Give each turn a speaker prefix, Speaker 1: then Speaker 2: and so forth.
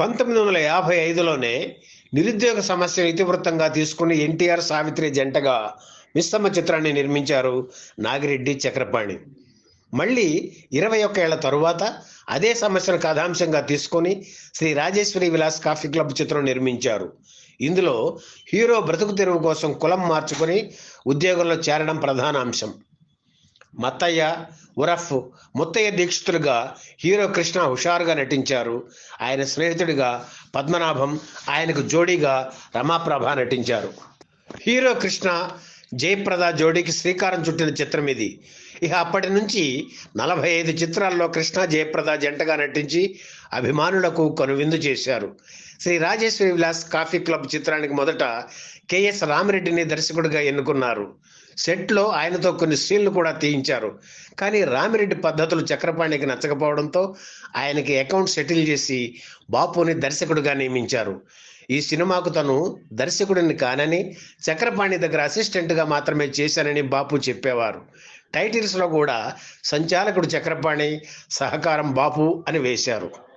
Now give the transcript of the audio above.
Speaker 1: పంతొమ్మిది వందల యాభై ఐదులోనే నిరుద్యోగ సమస్యను ఇతివృత్తంగా తీసుకుని ఎన్టీఆర్ సావిత్రి జంటగా మిస్తమ్మ చిత్రాన్ని నిర్మించారు నాగిరెడ్డి చక్రపాణి. మళ్ళీ ఇరవై ఒక్క ఏళ్ళ తరువాత అదే సమస్యను కథాంశంగా తీసుకొని శ్రీ రాజేశ్వరి విలాస్ కాఫీ క్లబ్ చిత్రం నిర్మించారు. ఇందులో హీరో బ్రతుకు తెరువు కోసం కులం మార్చుకొని ఉద్యోగంలో చేరడం ప్రధాన అంశం మత్తయ్య ఉరఫ్ ముత్తయ్య దీక్షితులుగా హీరో కృష్ణ హుషారుగా నటించారు. ఆయన స్నేహితుడిగా పద్మనాభం ఆయనకు జోడీగా రమాప్రభ నటించారు. హీరో కృష్ణ జయప్రద జోడీకి శ్రీకారం చుట్టిన చిత్రం ఇది. ఇక అప్పటి నుంచి నలభై ఐదు చిత్రాల్లో కృష్ణ జయప్రద జంటగా నటించి అభిమానులకు కనువిందు చేశారు. శ్రీ రాజేశ్వరి విలాస్ కాఫీ క్లబ్ చిత్రానికి మొదట కెఎస్ రామిరెడ్డిని దర్శకుడిగా ఎన్నుకున్నారు. సెట్లో ఆయనతో కొన్ని సీన్లు కూడా తీయించారు. కానీ రామిరెడ్డి పద్ధతులు చక్రపాణికి నచ్చకపోవడంతో ఆయనకి అకౌంట్ సెటిల్ చేసి బాపుని దర్శకుడిగా నియమించారు. ఈ సినిమాకు తను దర్శకుడిని కానని చక్రపాణి దగ్గర అసిస్టెంట్గా మాత్రమే చేశానని బాపు చెప్పేవారు. టైటిల్స్లో కూడా సంచాలకుడు చక్రపాణి సహకారం బాపు అని వేశారు.